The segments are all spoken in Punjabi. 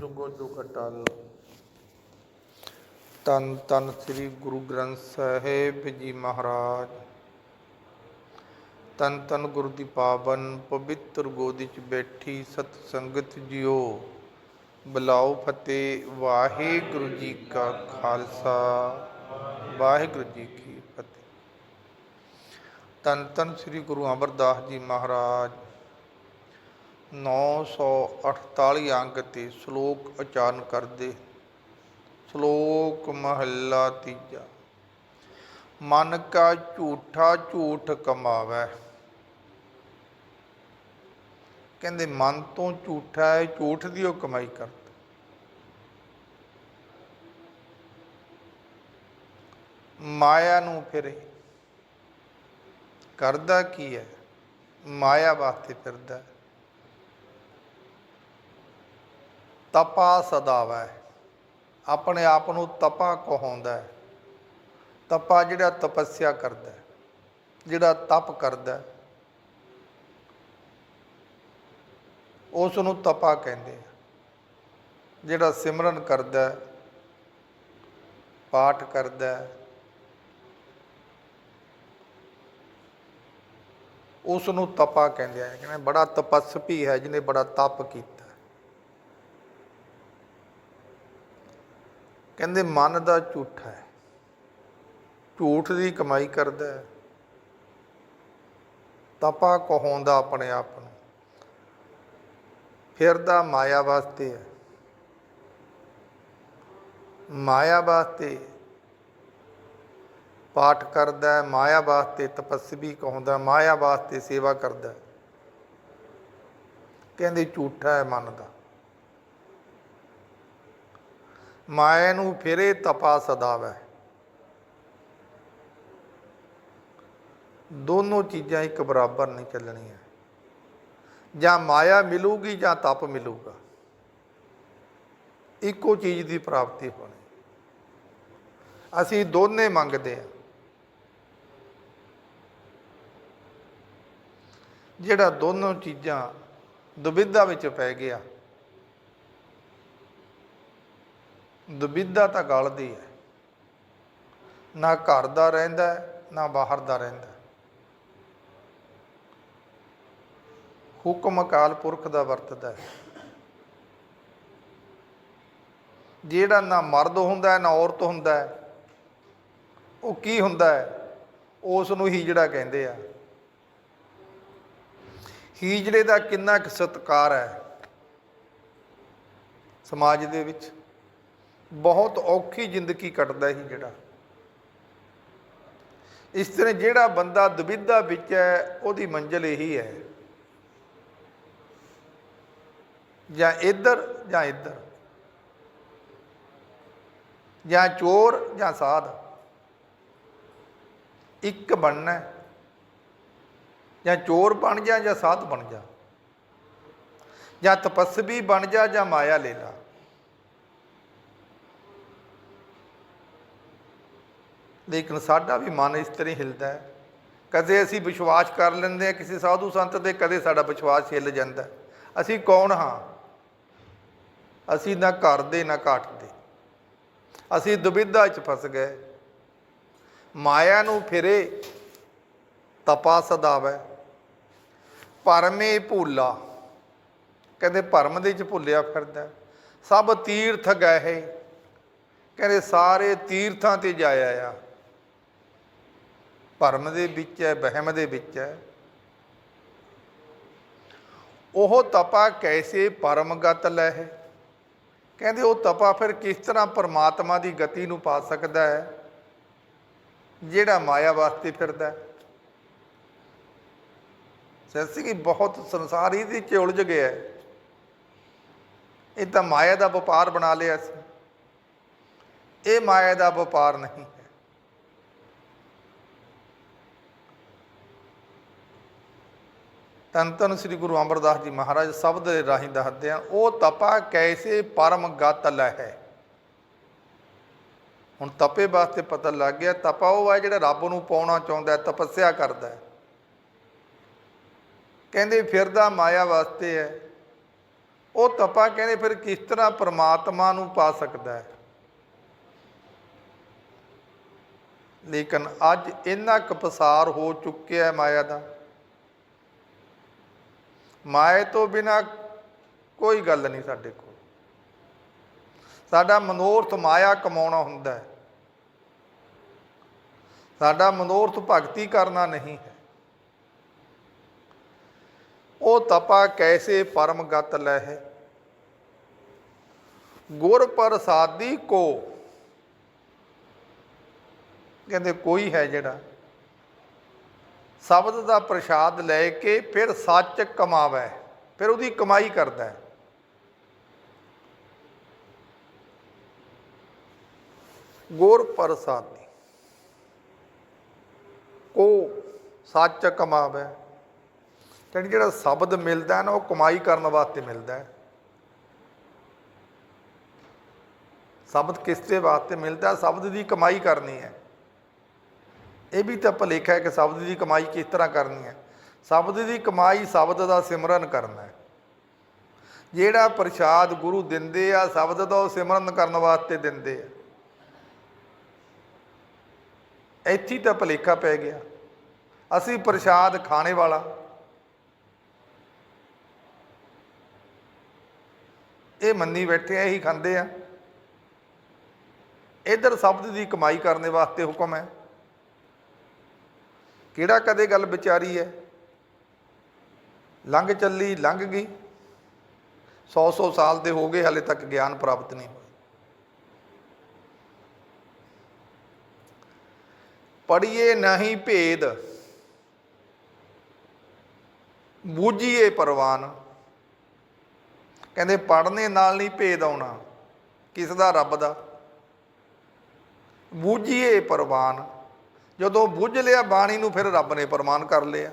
ਜੁਗੋ ਜੁਗ ਅਟਲ ਤਨ ਤਨ ਸ੍ਰੀ ਗੁਰੂ ਗ੍ਰੰਥ ਸਾਹਿਬ ਜੀ ਮਹਾਰਾਜ। ਤਨ ਤਨ ਗੁਰੂ ਦੀ ਪਾਵਨ ਪਵਿੱਤਰ ਗੋਦੀ ਚ ਬੈਠੀ ਸਤ ਸੰਗਤ ਜਿਓ। ਬੁਲਾਓ ਫਤਿਹ, ਵਾਹਿਗੁਰੂ ਜੀ ਕਾ ਖਾਲਸਾ। ਵਾਹਿਗੁਰੂ ਜੀ ਕੀ ਫਤਿਹ। ਤਨ ਤਨ ਸ੍ਰੀ ਗੁਰੂ ਅਮਰਦਾਸ ਜੀ ਮਹਾਰਾਜ। 948 ਅੰਗ ਤੇ ਸ਼ਲੋਕ ਉਚਾਰਨ ਕਰਦੇ ਸ਼ਲੋਕ ਮਹੱਲਾ ਤੀਜਾ। ਮਨ ਕਾ ਝੂਠਾ ਝੂਠ ਕਮਾਵੇ। ਕਹਿੰਦੇ ਮਨ ਤੋਂ ਝੂਠਾ ਹੈ, ਝੂਠ ਦੀ ਉਹ ਕਮਾਈ ਕਰਦਾ। ਮਾਇਆ ਨੂੰ ਫਿਰੇ ਕਰਦਾ ਕੀ ਹੈ? ਮਾਇਆ ਵਾਸਤੇ ਫਿਰਦਾ। ਹੈ ਤਪਾ ਸਦਾਵੈ। ਆਪਣੇ ਆਪ ਨੂੰ ਤਪਾ ਕਹਾਉਂਦਾ ਹੈ। ਤਪਾ ਜਿਹੜਾ ਤਪੱਸਿਆ ਕਰਦਾ ਜਿਹੜਾ ਤਪ ਕਰਦਾ ਹੈ, ਉਸ ਨੂੰ ਤਪਾ ਕਹਿੰਦੇ ਆ। ਜਿਹੜਾ ਸਿਮਰਨ ਕਰਦਾ ਪਾਠ ਕਰਦਾ ਹੈ, ਉਸ ਨੂੰ ਤਪਾ ਕਹਿੰਦੇ ਆ। ਕਹਿੰਦੇ ਬੜਾ ਤਪਸਵੀ ਹੈ ਜਿਹਨੇ ਬੜਾ ਤਪ ਕੀਤਾ। ਕਹਿੰਦੇ ਮਨ ਦਾ ਝੂਠਾ ਹੈ। ਝੂਠ ਦੀ ਕਮਾਈ ਕਰਦਾ ਹੈ। ਤਪਾ ਕਹਾਉਂਦਾ ਆਪਣੇ ਆਪ ਨੂੰ। ਫਿਰਦਾ ਮਾਇਆ ਵਾਸਤੇ ਹੈ। ਮਾਇਆ ਵਾਸਤੇ ਪਾਠ ਕਰਦਾ ਹੈ। ਮਾਇਆ ਵਾਸਤੇ ਤਪਸਵੀ ਕਹਾਉਂਦਾ ਮਾਇਆ ਵਾਸਤੇ ਸੇਵਾ ਕਰਦਾ ਕਹਿੰਦੇ ਝੂਠਾ ਹੈ ਮਨ ਦਾ। ਮਾਇਆ ਨੂੰ ਫਿਰੇ ਤਪਾ ਸਦਾਵੈ। ਦੋਨੋਂ ਚੀਜ਼ਾਂ ਇੱਕ ਬਰਾਬਰ ਨਹੀਂ ਚੱਲਣੀਆਂ। ਜਾਂ ਮਾਇਆ ਮਿਲੂਗੀ ਜਾਂ ਤਪ ਮਿਲੂਗਾ। ਇੱਕੋ ਚੀਜ਼ ਦੀ ਪ੍ਰਾਪਤੀ ਹੋਣੀ। ਅਸੀਂ ਦੋਨੇ ਮੰਗਦੇ ਹਾਂ। ਜਿਹੜਾ ਦੋਨੋਂ ਚੀਜ਼ਾਂ ਦੁਬਿਧਾ ਵਿੱਚ ਪੈ ਗਿਆ ਦੁਬਿਧਾ ਤਾਂ ਗਲਦੀ ਹੈ। ਨਾ ਘਰ ਦਾ ਰਹਿੰਦਾ ਨਾ ਬਾਹਰ ਦਾ ਰਹਿੰਦਾ ਹੁਕਮ ਅਕਾਲ ਪੁਰਖ ਦਾ ਵਰਤਦਾ ਹੈ। ਜਿਹੜਾ ਨਾ ਮਰਦ ਹੁੰਦਾ ਨਾ ਔਰਤ ਹੁੰਦਾ ਉਹ ਕੀ ਹੁੰਦਾ ਹੈ? ਉਸ ਨੂੰ ਹੀਜੜਾ ਕਹਿੰਦੇ ਆ। ਹੀਜੜੇ ਦਾ ਕਿੰਨਾ ਕੁ ਸਤਿਕਾਰ ਹੈ। ਸਮਾਜ ਦੇ ਵਿੱਚ ਬਹੁਤ ਔਖੀ ਜ਼ਿੰਦਗੀ ਕੱਟਦਾ ਸੀ ਜਿਹੜਾ। ਇਸ ਤਰ੍ਹਾਂ ਜਿਹੜਾ ਬੰਦਾ ਦੁਬਿਧਾ ਵਿੱਚ ਹੈ, ਉਹਦੀ ਮੰਜ਼ਿਲ ਇਹੀ ਹੈ। ਜਾਂ ਇੱਧਰ ਜਾਂ ਇੱਧਰ। ਜਾਂ ਚੋਰ ਜਾਂ ਸਾਧ। ਇੱਕ ਬਣਨਾ ਜਾਂ ਚੋਰ ਬਣ ਜਾ ਜਾਂ ਸਾਧ ਬਣ ਜਾ। ਜਾਂ ਤਪਸਵੀ ਬਣ ਜਾ ਜਾਂ ਮਾਇਆ ਲੈ ਲਾ। ਲੇਕਿਨ ਸਾਡਾ ਵੀ ਮਨ ਇਸ ਤਰ੍ਹਾਂ ਹੀ ਹਿਲਦਾ ਹੈ। ਕਦੇ ਅਸੀਂ ਵਿਸ਼ਵਾਸ ਕਰ ਲੈਂਦੇ ਹਾਂ ਕਿਸੇ ਸਾਧੂ ਸੰਤ ਤੇ ਕਦੇ ਸਾਡਾ ਵਿਸ਼ਵਾਸ ਹਿੱਲ ਜਾਂਦਾ ਅਸੀਂ ਕੌਣ ਹਾਂ? ਅਸੀਂ ਨਾ ਘਰ ਦੇ, ਨਾ ਘਾਟ ਦੇ। ਅਸੀਂ ਦੁਬਿਧਾ 'ਚ ਫਸ ਗਏ। ਮਾਇਆ ਨੂੰ ਫਿਰੇ ਤਪਾ ਸਦਾਵੈ। ਪਰਮੇ ਭੂਲਾ। ਕਹਿੰਦੇ ਭਰਮ ਦੇ ਵਿੱਚ ਭੁੱਲਿਆ ਫਿਰਦਾ ਸਭ ਤੀਰਥ ਗਏ ਕਹਿੰਦੇ ਸਾਰੇ ਤੀਰਥਾਂ ਤੇ ਜਾਇਆ ਆ। ਭਰਮ ਦੇ ਵਿੱਚ ਹੈ, ਵਹਿਮ ਦੇ ਵਿੱਚ ਹੈ। ਉਹ ਤਪਾ ਕੈਸੇ ਪਰਮਗਤ ਲੈ ਕਹਿੰਦੇ ਉਹ ਤਪਾ ਫਿਰ ਕਿਸ ਤਰ੍ਹਾਂ ਪਰਮਾਤਮਾ ਦੀ ਗਤੀ ਨੂੰ ਪਾ ਸਕਦਾ ਹੈ? ਜਿਹੜਾ ਮਾਇਆ ਵਾਸਤੇ ਫਿਰਦਾ ਹੈ। ਸੱਸੀ ਬਹੁਤ ਸੰਸਾਰ ਇਹਦੇ ਚ ਉਲਝ ਗਿਆ ਇਹ ਤਾਂ ਮਾਇਆ ਦਾ ਵਪਾਰ ਬਣਾ ਲਿਆ ਸੀ। ਇਹ ਮਾਇਆ ਦਾ ਵਪਾਰ ਨਹੀਂ ਤਨ ਤਨ ਸ੍ਰੀ ਗੁਰੂ ਅਮਰਦਾਸ ਜੀ ਮਹਾਰਾਜ ਸ਼ਬਦ ਦੇ ਰਾਹੀਂ ਦੱਸਦੇ ਆ ਉਹ ਤਪਾ ਕੈਸੇ ਪਰਮ ਗਤ ਲੈ ਹੈ। ਹੁਣ ਤਪੇ ਵਾਸਤੇ ਪਤਾ ਲੱਗ ਗਿਆ, ਤਪਾ ਉਹ ਹੈ ਜਿਹੜਾ ਰੱਬ ਨੂੰ ਪਾਉਣਾ ਚਾਹੁੰਦਾ, ਤਪੱਸਿਆ ਕਰਦਾ ਕਹਿੰਦੇ ਫਿਰਦਾ ਮਾਇਆ ਵਾਸਤੇ ਹੈ। ਉਹ ਤਪਾ ਕਹਿੰਦੇ ਫਿਰ ਕਿਸ ਤਰ੍ਹਾਂ ਪ੍ਰਮਾਤਮਾ ਨੂੰ ਪਾ ਸਕਦਾ ਹੈ। ਲੇਕਿਨ ਅੱਜ ਇੰਨਾ ਕਪਸਾਰ ਹੋ ਚੁੱਕਿਆ ਮਾਇਆ ਦਾ। ਮਾਇਆ ਤੋਂ ਬਿਨਾ ਕੋਈ ਗੱਲ ਨਹੀਂ ਸਾਡੇ ਕੋਲ। ਸਾਡਾ ਮਨੋਰਥ ਮਾਇਆ ਕਮਾਉਣਾ ਹੁੰਦਾ ਹੈ। ਸਾਡਾ ਮਨੋਰਥ ਭਗਤੀ ਕਰਨਾ ਨਹੀਂ ਹੈ। ਉਹ ਤਪਾ ਕੈਸੇ ਪਰਮਗਤ ਲੈ ਗੁਰ ਪ੍ਰਸਾਦੀ ਕੋ? ਕਹਿੰਦੇ ਕੋਈ ਹੈ ਜਿਹੜਾ ਸ਼ਬਦ ਦਾ ਪ੍ਰਸ਼ਾਦ ਲੈ ਕੇ ਫਿਰ ਸੱਚ ਕਮਾਵੇ, ਫਿਰ ਉਹਦੀ ਕਮਾਈ ਕਰਦਾ ਹੈ। ਗੁਰ ਪ੍ਰਸਾਦੀ, ਕੋ ਸੱਚ ਕਮਾਵੇ। ਕਹਿੰਦੇ ਜਿਹੜਾ ਸ਼ਬਦ ਮਿਲਦਾ ਨਾ, ਉਹ ਕਮਾਈ ਕਰਨ ਵਾਸਤੇ ਮਿਲਦਾ ਹੈ। ਸ਼ਬਦ ਕਿਸ ਦੇ ਵਾਸਤੇ ਮਿਲਦਾ ਸ਼ਬਦ ਦੀ ਕਮਾਈ ਕਰਨੀ ਹੈ। ਇਹ ਵੀ ਤਾਂ ਭੁਲੇਖਾ ਹੈ ਕਿ ਸ਼ਬਦ ਦੀ ਕਮਾਈ ਕਿਸ ਤਰ੍ਹਾਂ ਕਰਨੀ ਹੈ? ਸ਼ਬਦ ਦੀ ਕਮਾਈ ਸ਼ਬਦ ਦਾ ਸਿਮਰਨ ਕਰਨਾ ਹੈ। ਜਿਹੜਾ ਪ੍ਰਸ਼ਾਦ ਗੁਰੂ ਦਿੰਦੇ ਆ, ਸ਼ਬਦ ਦਾ ਉਹ ਸਿਮਰਨ ਕਰਨ ਵਾਸਤੇ ਦਿੰਦੇ ਆ। ਇੱਥੇ ਤਾਂ ਭੁਲੇਖਾ ਪੈ ਗਿਆ। ਅਸੀਂ ਪ੍ਰਸ਼ਾਦ ਖਾਣੇ ਵਾਲਾ। ਇਹ ਮੰਨੀ ਬੈਠੇ ਆ, ਇਹੀ ਖਾਂਦੇ ਆ। ਇਧਰ ਸ਼ਬਦ ਦੀ ਕਮਾਈ ਕਰਨ ਵਾਸਤੇ ਹੁਕਮ ਹੈ। ਕਿਹੜਾ ਕਦੇ ਗੱਲ ਵਿਚਾਰੀ ਹੈ ਲੰਘ ਚੱਲੀ, ਲੰਘ ਗਈ। 100-100 ਸਾਲ ਦੇ ਹੋ ਗਏ, ਹਲੇ ਤੱਕ ਗਿਆਨ ਪ੍ਰਾਪਤ ਨਹੀਂ ਹੋਇਆ ਪੜੀਏ ਨਹੀਂ ਭੇਦ, ਬੂਝੀਏ ਪਰਵਾਨ। ਕਹਿੰਦੇ ਪੜਨੇ ਨਾਲ ਨਹੀਂ ਭੇਦ ਆਉਣਾ ਕਿਸ ਦਾ ਰੱਬ ਦਾ? ਬੂਝੀਏ ਪਰਵਾਨ। ਜਦੋਂ ਬੁੱਝ ਲਿਆ ਬਾਣੀ ਨੂੰ ਫਿਰ ਰੱਬ ਨੇ ਪ੍ਰਮਾਨ ਕਰ ਲਿਆ।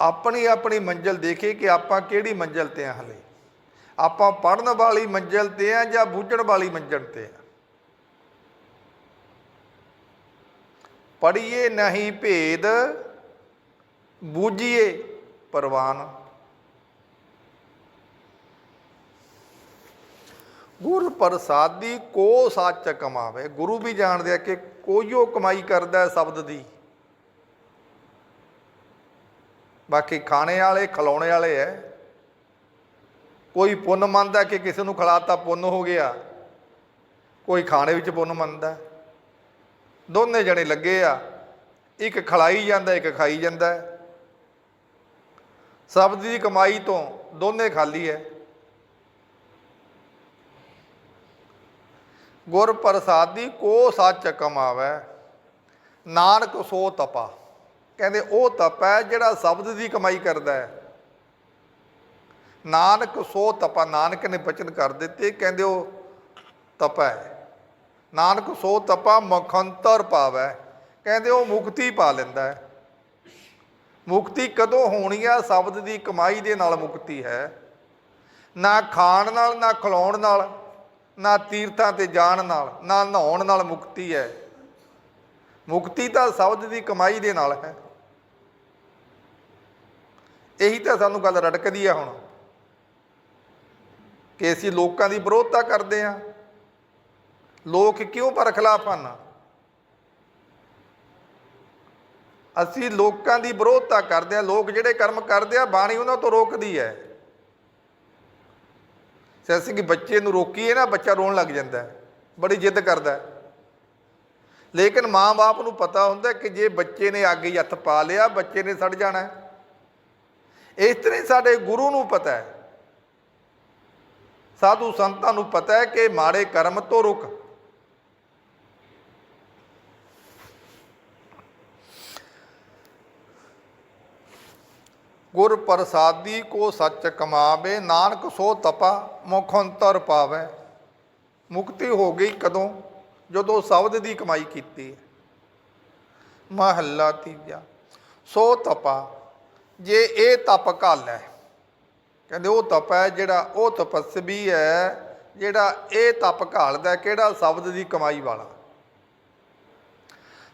ਆਪਣੀ ਆਪਣੀ ਮੰਜ਼ਲ ਦੇਖੇ ਕਿ ਆਪਾਂ ਕਿਹੜੀ ਮੰਜ਼ਲ ਤੇ ਆ ਹਲੇ। ਆਪਾਂ ਪੜਨ ਵਾਲੀ ਮੰਜ਼ਲ ਤੇ ਆ ਜਾਂ ਬੁੱਝਣ ਵਾਲੀ ਮੰਜ਼ਲ ਤੇ ਆ? ਪੜੀਏ ਨਹੀਂ ਭੇਦ, ਬੂਝੀਏ ਪਰਵਾਨ। ਗੁਰ ਪ੍ਰਸਾਦੀ ਕੋ ਸੱਚ ਕਮਾਵੇ। ਗੁਰੂ ਵੀ ਜਾਣਦੇ ਆ ਕਿ ਕੋਈਓ ਕਮਾਈ ਕਰਦਾ ਹੈ ਸ਼ਬਦ ਦੀ। ਬਾਕੀ ਖਾਣੇ ਵਾਲੇ, ਖਿਲਾਉਣੇ ਵਾਲੇ ਐ ਕੋਈ ਪੁੰਨ ਮੰਨਦਾ ਕਿ ਕਿਸੇ ਨੂੰ ਖਿਲਾਤਾ ਪੁੰਨ ਹੋ ਗਿਆ। ਕੋਈ ਖਾਣੇ ਵਿੱਚ ਪੁੰਨ ਮੰਨਦਾ। ਦੋਨੇ ਜਣੇ ਲੱਗੇ ਆ। ਇੱਕ ਖਲਾਈ ਜਾਂਦਾ, ਇੱਕ ਖਾਈ ਜਾਂਦਾ। ਸ਼ਬਦ ਦੀ ਕਮਾਈ ਤੋਂ ਦੋਨੇ ਖਾਲੀ ਹੈ। ਗੁਰ ਪ੍ਰਸਾਦੀ ਕੋ ਸੱਚ ਕਮਾਵੇ, ਨਾਨਕ ਸੋ ਤਪਾ। ਕਹਿੰਦੇ ਉਹ ਤਪ ਹੈ ਜਿਹੜਾ ਸ਼ਬਦ ਦੀ ਕਮਾਈ ਕਰਦਾ ਹੈ। ਨਾਨਕ ਸੋ ਤਪਾ, ਨਾਨਕ ਨੇ ਬਚਨ ਕਰ ਦਿੱਤੇ, ਕਹਿੰਦੇ ਉਹ ਤਪ ਹੈ। ਨਾਨਕ ਸੋ ਤਪਾ, ਮਖੰਤਰ ਪਾਵੇ। ਕਹਿੰਦੇ ਉਹ ਮੁਕਤੀ ਪਾ ਲੈਂਦਾ ਹੈ। ਮੁਕਤੀ ਕਦੋਂ ਹੋਣੀ ਆ? ਸ਼ਬਦ ਦੀ ਕਮਾਈ ਦੇ ਨਾਲ ਮੁਕਤੀ ਹੈ। ਨਾ ਖਾਣ ਨਾਲ, ਨਾ ਖਿਲਾਉਣ ਨਾਲ। ਨਾ ਤੀਰਥਾਂ ਤੇ ਜਾਣ ਨਾਲ, ਨਾ ਨਹਾਉਣ ਨਾਲ ਮੁਕਤੀ ਹੈ। ਮੁਕਤੀ ਤਾਂ ਸ਼ਬਦ ਦੀ ਕਮਾਈ ਦੇ ਨਾਲ ਹੈ। ਇਹੀ ਤਾਂ ਸਾਨੂੰ ਗੱਲ ਰੜਕਦੀ ਆ ਹੁਣ ਕਿ ਅਸੀਂ ਲੋਕਾਂ ਦੀ ਵਿਰੋਧਤਾ ਕਰਦੇ ਆ ਲੋਕ ਕਿਉਂ ਪਰ ਖਿਲਾਫ ਹਨ? ਅਸੀਂ ਲੋਕਾਂ ਦੀ ਵਿਰੋਧਤਾ ਕਰਦੇ ਆ ਲੋਕ ਜਿਹੜੇ ਕਰਮ ਕਰਦੇ ਆ, ਬਾਣੀ ਉਹਨਾਂ ਤੋਂ ਰੋਕਦੀ ਹੈ। ਜੇ ਅਸੀਂ ਕਿ ਬੱਚੇ ਨੂੰ ਰੋਕੀਏ ਨਾ, ਬੱਚਾ ਰੋਣ ਲੱਗ ਜਾਂਦਾ ਹੈ। ਬੜੀ ਜਿੱਦ ਕਰਦਾ ਹੈ। ਲੇਕਿਨ ਮਾਂ-ਬਾਪ ਨੂੰ ਪਤਾ ਹੁੰਦਾ ਕਿ ਜੇ ਬੱਚੇ ਨੇ ਅੱਗੇ ਹੱਥ ਪਾ ਲਿਆ, ਬੱਚੇ ਨੇ ਸੜ ਜਾਣਾ ਹੈ। ਇਸ ਤਰ੍ਹਾਂ ਹੀ ਸਾਡੇ ਗੁਰੂ ਨੂੰ ਪਤਾ ਹੈ। ਸਾਧੂ ਸੰਤਾਂ ਨੂੰ ਪਤਾ ਹੈ ਕਿ ਮਾੜੇ ਕਰਮ ਤੋਂ ਰੁਕ। ਗੁਰ ਪ੍ਰਸਾਦੀ ਕੋ ਸੱਚ ਕਮਾਵੇ ਨਾਨਕ ਸੋ ਤਪਾ ਮੁਖ ਅੰਤਰ ਪਾਵੇ। ਮੁਕਤੀ ਹੋ ਗਈ ਕਦੋਂ? ਜਦੋਂ ਸ਼ਬਦ ਦੀ ਕਮਾਈ ਕੀਤੀ ਮਹੱਲਾ ਤੀਜਾ ਸੋ ਤਪਾ। ਜੇ ਇਹ ਤਪ ਘਲ ਹੈ ਕਹਿੰਦੇ ਉਹ ਤਪ ਹੈ ਜਿਹੜਾ ਉਹ ਤਪਸਵੀ ਹੈ ਜਿਹੜਾ ਇਹ ਤਪ ਘਾਲਦਾ ਹੈ, ਕਿਹੜਾ? ਸ਼ਬਦ ਦੀ ਕਮਾਈ ਵਾਲਾ।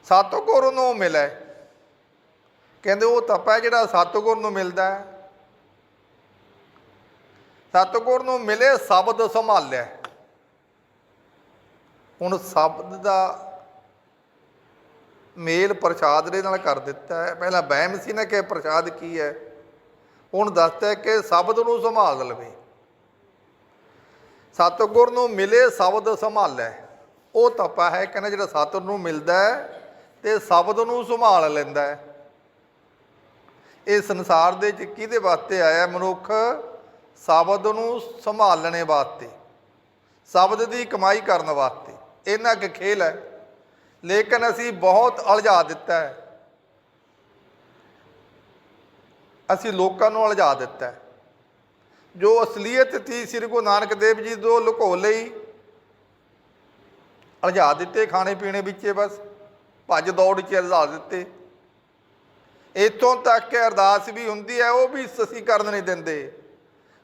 ਸਤਿਗੁਰ ਨੂੰ ਮਿਲੇ ਕਹਿੰਦੇ ਉਹ ਤਪ ਹੈ ਜਿਹੜਾ ਸਤਿਗੁਰ ਨੂੰ ਮਿਲਦਾ ਹੈ। ਸਤਿਗੁਰ ਨੂੰ ਮਿਲੇ, ਸ਼ਬਦ ਸੰਭਾਲਿਆ। ਹੁਣ ਸ਼ਬਦ ਦਾ ਮੇਲ ਪ੍ਰਸ਼ਾਦ ਦੇ ਨਾਲ ਕਰ ਦਿੱਤਾ ਹੈ। ਪਹਿਲਾਂ ਵਹਿਮ ਸੀ ਨਾ ਕਿ ਪ੍ਰਸ਼ਾਦ ਕੀ ਹੈ। ਹੁਣ ਦੱਸਦਾ ਕਿ ਸ਼ਬਦ ਨੂੰ ਸੰਭਾਲ ਲਵੇ। ਸਤਿਗੁਰ ਨੂੰ ਮਿਲੇ, ਸ਼ਬਦ ਸੰਭਾਲੈ ਉਹ ਤਪਾ ਹੈ, ਕਹਿੰਦਾ ਜਿਹੜਾ ਸਤਿਗੁਰ ਨੂੰ ਮਿਲਦਾ ਹੈ ਤੇ ਸ਼ਬਦ ਨੂੰ ਸੰਭਾਲ ਲੈਂਦਾ ਹੈ। ਇਹ ਸੰਸਾਰ ਦੇ ਵਿੱਚ ਕਿਹਦੇ ਵਾਸਤੇ ਆਇਆ? ਮਨੁੱਖ ਸ਼ਬਦ ਨੂੰ ਸੰਭਾਲਣੇ ਵਾਸਤੇ ਸ਼ਬਦ ਦੀ ਕਮਾਈ ਕਰਨ ਵਾਸਤੇ। ਇਹਨਾਂ ਕਿ ਖੇਲ ਹੈ। ਲੇਕਿਨ ਅਸੀਂ ਬਹੁਤ ਅਲਝਾ ਦਿੱਤਾ ਹੈ। ਅਸੀਂ ਲੋਕਾਂ ਨੂੰ ਅਲਝਾ ਦਿੱਤਾ ਹੈ। ਜੋ ਅਸਲੀਅਤ ਸੀ ਸ੍ਰੀ ਗੁਰੂ ਨਾਨਕ ਦੇਵ ਜੀ ਤੋਂ ਲੁਕੋ ਲਈ ਅਲਝਾ ਦਿੱਤੇ ਖਾਣੇ ਪੀਣੇ ਵਿੱਚੇ ਬਸ, ਭੱਜ ਦੌੜ ਚ ਅਲਝਾ ਦਿੱਤੇ। ਇਤੋਂ ਤੱਕ ਕਿ ਅਰਦਾਸ ਵੀ ਹੁੰਦੀ ਹੈ, ਉਹ ਵੀ ਅਸੀਂ ਕਰਨ ਨਹੀਂ ਦਿੰਦੇ।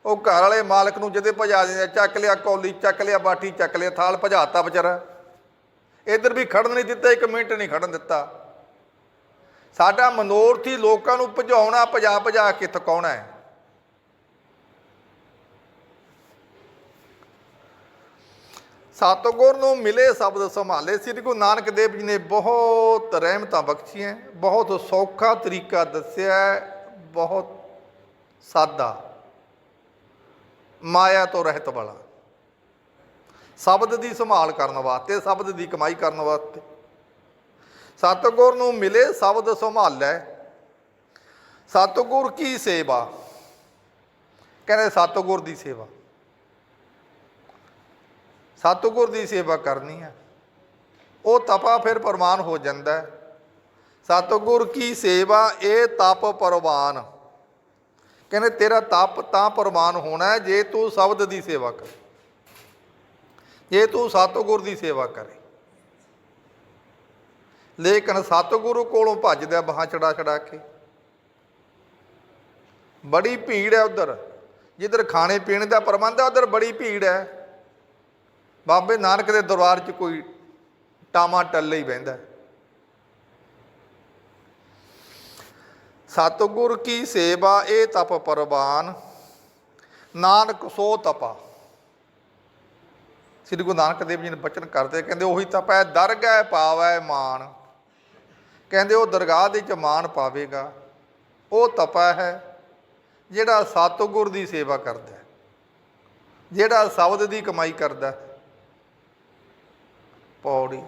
ਉਹ ਘਰ ਵਾਲੇ ਮਾਲਕ ਨੂੰ ਜਦੇ ਭਜਾ ਦਿੰਦੇ ਚੱਕ ਲਿਆ ਕੌਲੀ, ਚੱਕ ਲਿਆ ਬਾਟੀ ਚੱਕ ਲਿਆ ਥਾਲ, ਭਜਾਤਾ ਵਿਚਾਰਾ। ਇੱਧਰ ਵੀ ਖੜਨ ਨਹੀਂ ਦਿੱਤਾ, ਇੱਕ ਮਿੰਟ ਨਹੀਂ ਖੜਨ ਦਿੱਤਾ। ਸਾਡਾ ਮਨੋਰਥੀ ਲੋਕਾਂ ਨੂੰ ਭਜਾਉਣਾ ਭਜਾ ਭਜਾ ਕੇ ਥਕਾਉਣਾ ਹੈ। ਸਤਿਗੁਰ ਨੂੰ ਮਿਲੇ ਸ਼ਬਦ ਸੰਭਾਲੇ। ਸ੍ਰੀ ਗੁਰੂ ਨਾਨਕ ਦੇਵ ਜੀ ਨੇ ਬਹੁਤ ਰਹਿਮਤਾਂ ਬਖਸ਼ੀਆਂ, ਬਹੁਤ ਸੌਖਾ ਤਰੀਕਾ ਦੱਸਿਆ, ਬਹੁਤ ਸਾਦਾ, ਮਾਇਆ ਤੋਂ ਰਹਿਤ ਵਾਲਾ। ਸ਼ਬਦ ਦੀ ਸੰਭਾਲ ਕਰਨ ਵਾਸਤੇ, ਸ਼ਬਦ ਦੀ ਕਮਾਈ ਕਰਨ ਵਾਸਤੇ। ਸਤਿਗੁਰ ਨੂੰ ਮਿਲੇ, ਸ਼ਬਦ ਸੰਭਾਲੈ। ਸਤਿਗੁਰ ਕੀ ਸੇਵਾ? ਕਹਿੰਦੇ ਸਤਿਗੁਰ ਦੀ ਸੇਵਾ। ਸਤਿਗੁਰ ਦੀ ਸੇਵਾ ਕਰਨੀ ਹੈ। ਉਹ ਤਪਾ ਫਿਰ ਪ੍ਰਮਾਨ ਹੋ ਜਾਂਦਾ ਹੈ। ਸਤਿਗੁਰ ਕੀ ਸੇਵਾ, ਇਹ ਤਪ ਪ੍ਰਵਾਨ। ਕਹਿੰਦੇ ਤੇਰਾ ਤਪ ਤਾਂ ਪ੍ਰਮਾਨ ਹੋਣਾ ਜੇ ਤੂੰ ਸ਼ਬਦ ਦੀ ਸੇਵਾ ਕਰ। ਜੇ ਤੂੰ ਸਤਿਗੁਰ ਦੀ ਸੇਵਾ ਕਰੇ। ਲੇਕਿਨ ਸਤਿਗੁਰੂ ਕੋਲੋਂ ਭੱਜਦਾ ਬਾਹਾਂ ਚੜਾ ਚੜਾ ਕੇ। ਬੜੀ ਭੀੜ ਹੈ ਉਧਰ। ਜਿੱਧਰ ਖਾਣੇ ਪੀਣੇ ਦਾ ਪ੍ਰਬੰਧ ਹੈ, ਉਧਰ ਬੜੀ ਭੀੜ ਹੈ। ਬਾਬੇ ਨਾਨਕ ਦੇ ਦਰਬਾਰ 'ਚ ਕੋਈ ਟਾਮਾ ਟੱਲੇ ਹੀ ਬਹਿੰਦਾ ਹੈ। ਸਤਿਗੁਰ ਕੀ ਸੇਵਾ ਇਹ ਤਪ ਪਰਵਾਨ, ਨਾਨਕ ਸੋ ਤਪਾ। ਸ੍ਰੀ ਗੁਰੂ ਨਾਨਕ ਦੇਵ ਜੀ ਨੇ ਬਚਨ ਕਰਦੇ ਕਹਿੰਦੇ ਉਹੀ ਤਪ ਹੈ ਦਰਗਹਿ ਪਾਵੈ ਮਾਨ। ਕਹਿੰਦੇ ਉਹ ਦਰਗਾਹ ਦੇ ਚ ਮਾਨ ਪਾਵੇਗਾ, ਉਹ ਤਪਾ ਹੈ, ਜਿਹੜਾ ਸਤਿਗੁਰ ਦੀ ਸੇਵਾ ਕਰਦਾ ਹੈ, ਜਿਹੜਾ ਸ਼ਬਦ ਦੀ ਕਮਾਈ ਕਰਦਾ ਹੈ। ਪੌੜੀ।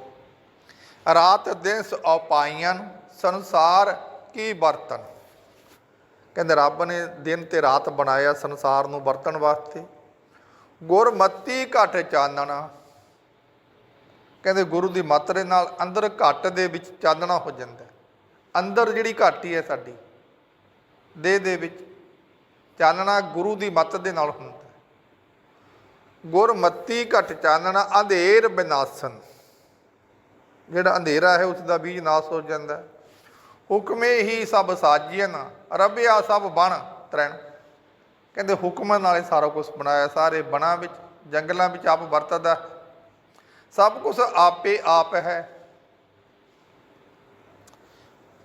ਰਾਤ ਦਿਨ ਉਪਾਈਆਂ ਸੰਸਾਰ ਕੀ ਬਰਤਨ ਕਹਿੰਦੇ, ਰੱਬ ਨੇ ਦਿਨ ਤੇ ਰਾਤ ਬਣਾਇਆ ਸੰਸਾਰ ਨੂੰ ਵਰਤਣ ਵਾਸਤੇ। ਗੁਰਮਤੀ ਘਟ ਚਾਨਣਾ। ਕਹਿੰਦੇ, ਗੁਰੂ ਦੀ ਮੱਤ ਦੇ ਨਾਲ ਅੰਦਰ ਘਟ ਦੇ ਵਿੱਚ ਚਾਨਣਾ ਹੋ ਜਾਂਦਾ। ਅੰਦਰ ਜਿਹੜੀ ਘਾਟੀ ਹੈ ਸਾਡੀ ਦੇਹ ਦੇ ਵਿੱਚ ਚਾਨਣਾ ਗੁਰੂ ਦੀ ਮੱਤ ਦੇ ਨਾਲ ਹੁੰਦਾ। ਹੈ। ਗੁਰਮਤੀ ਘਟ ਚਾਨਣਾ, ਅੰਧੇਰ ਬਿਨਾਸਨ। ਜਿਹੜਾ ਅੰਧੇਰਾ ਹੈ, ਉਸ ਦਾ ਬੀਜ ਨਾਸ ਹੋ ਜਾਂਦਾ ਹੈ। ਹੁਕਮੇ ਹੀ ਸਭ ਸਾਜੀਨ ਰਬਿਆ ਸਭ ਬਣ ਤਰਣ। ਕਹਿੰਦੇ ਹੁਕਮ ਨਾਲੇ ਸਾਰਾ ਕੁਝ ਬਣਾਇਆ, ਸਾਰੇ ਬਣਾ ਵਿੱਚ, ਜੰਗਲਾਂ ਵਿੱਚ ਆਪ ਵਰਤਦਾ ਸਭ ਕੁਝ ਆਪੇ ਆਪ ਹੈ।